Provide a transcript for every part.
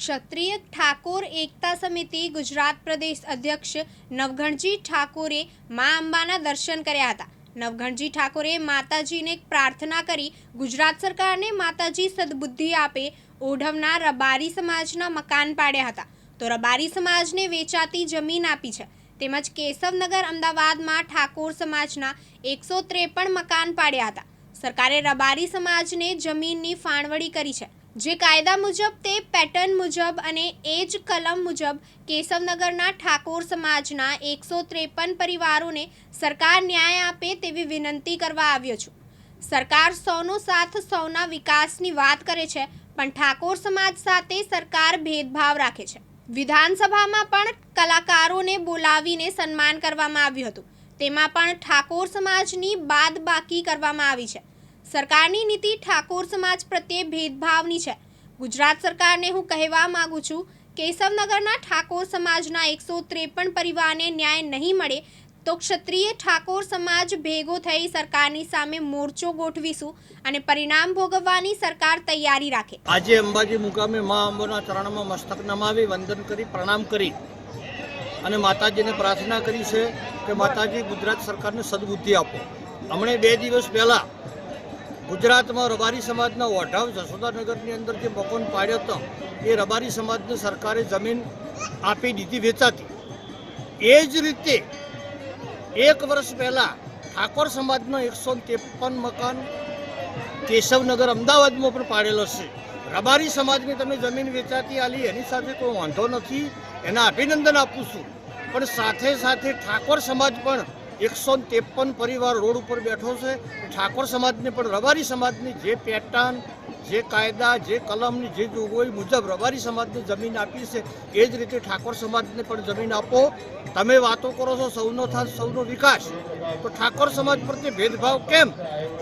ક્ષત્રિય ઠાકોર એકતા સમિતિ ગુજરાત પ્રદેશ અધ્યક્ષ નવઘણજી ઠાકોરે મા અંબાના દર્શન કર્યા હતા. નવઘણજી ઠાકોરે માતાજીને પ્રાર્થના કરી ગુજરાત સરકારને માતાજી સદબુદ્ધિ આપે ઓઢવના રબારી સમાજના મકાન પાડ્યા હતા. તો રબારી સમાજને વેચાતી જમીન આપી છે. તેમજ કેશવનગર અમદાવાદમાં ઠાકોર સમાજના એકસો ત્રેપન મકાન પાડ્યા હતા. સરકારે રબારી સમાજને જમીનની ફાળવણી કરી છે. જે કાયદા મુજબ તે પેટર્ન મુજબ અને એ જ કલમ મુજબ કેશવનગરના ઠાકોર સમાજના એકસો ત્રેપન પરિવારોને સરકાર ન્યાય આપે તેવી વિનંતી કરવા આવ્યો છું. સરકાર સૌનો સાથ સૌના વિકાસની વાત કરે છે, પણ ઠાકોર સમાજ સાથે સરકાર ભેદભાવ રાખે છે. વિધાનસભામાં પણ કલાકારોને બોલાવીને સન્માન કરવામાં આવ્યું હતું. તેમાં પણ ઠાકોર સમાજની બાદબાકી કરવામાં આવી છે. સરકારની નીતિ ઠાકોર સમાજ પ્રત્યે ભેદભાવની છે. ગુજરાત સરકારને હું કહેવા માંગુ છું કેશવનગરના ઠાકોર સમાજના એકસો ત્રેપન પરિવારને ન્યાય નહીં મળે તો ક્ષત્રિય ઠાકોર સમાજ ભેગો થઈ સરકારની સામે મોરચો ગોઠવીશું અને પરિણામ ભોગવવાની સરકાર તૈયારી રાખે. આજે અંબાજી મુકામે મા અંબાના ચરણમાં મસ્તક નમાવી, વંદન કરી, પ્રણામ કરી અને માતાજીને પ્રાર્થના કરી છે કે માતાજી ગુજરાત સરકારને સદબુદ્ધિ આપો. હમણે બે દિવસ પહેલાં ગુજરાતમાં રબારી સમાજના ઓઢાવ જશોદાનગરની અંદર જે મકાન પાડ્યો હતો, એ રબારી સમાજને સરકારે જમીન આપી દીધી, વેચાતી. એ જ રીતે એક વર્ષ પહેલાં ઠાકોર સમાજના એકસો ત્રેપન મકાન કેશવનગર અમદાવાદમાં પણ પાડેલો છે. રબારી સમાજની તમે જમીન વેચાતી આલી, એની સાથે કોઈ વાંધો નથી. એના અભિનંદન આપું છું. પણ સાથે સાથે ઠાકોર સમાજ પણ એકસો ત્રેપન પરિવાર રોડ ઉપર બેઠો છે. ઠાકોર સમાજને પણ રબારી સમાજની જે પેટર્ન જે કાયદા, જે કલમની જે જોગવાઈ મુજબ રબારી સમાજને જમીન આપી છે, એ જ રીતે ઠાકોર સમાજને પણ જમીન આપો. તમે વાતો કરો છો, સૌનો થાત, સૌનો વિકાસ. તો ઠાકોર સમાજ પ્રત્યે ભેદભાવ કેમ?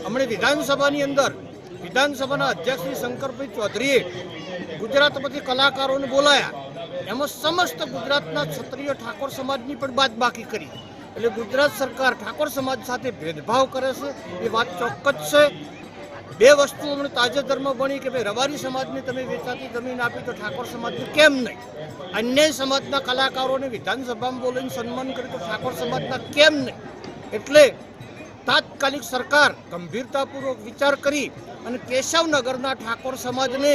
હમણે વિધાનસભાની અંદર વિધાનસભાના અધ્યક્ષ શ્રી શંકરભાઈ ચૌધરીએ ગુજરાતમાંથી કલાકારોને બોલાયા. એમાં સમસ્ત ગુજરાતના ક્ષત્રિય ઠાકોર સમાજની પણ બાદબાકી કરી. એટલે ગુજરાત સરકાર ઠાકોર સમાજ સાથે ભેદભાવ કરે છે. એ વાત ચોક્કસ છે. બે વસ્તુ હમણાં તાજેતરમાં બની કે ભાઈ રબારી સમાજને તમે વેચાતી જમીન આપી તો ઠાકોર સમાજને કેમ નહીં? અન્ય સમાજના કલાકારોને વિધાનસભામાં બોલીને સન્માન કર્યું તો ઠાકોર સમાજના કેમ નહીં? એટલે તાત્કાલિક સરકાર ગંભીરતાપૂર્વક વિચાર કરી અને કેશવનગરના ઠાકોર સમાજને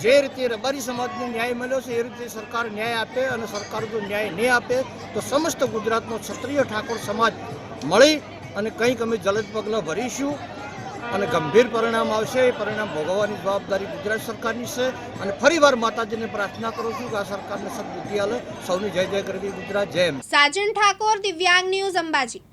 જે રીતે રબારી સમાજને ન્યાય મળ્યો છે, એ રીતે સરકાર ન્યાય આપે અને સરકાર જો ન્યાય નહીં આપે, તો સમસ્ત ગુજરાતનો ક્ષત્રિય ઠાકોર સમાજ મળી અને કંઈક અમે જલદ પગલાં ભરીશું અને ગંભીર પરિણામ આવશે. એ પરિણામ ભોગવવાની જવાબદારી ગુજરાત સરકારની છે અને ફરીવાર માતાજીને પ્રાર્થના કરું છું કે આ સરકારને સદબુદ્ધિ આલે. સૌની જય જય કરવી ગુજરાત. જય એમ સાજન ઠાકોર, દિવ્યાંગ ન્યૂઝ અંબાજી.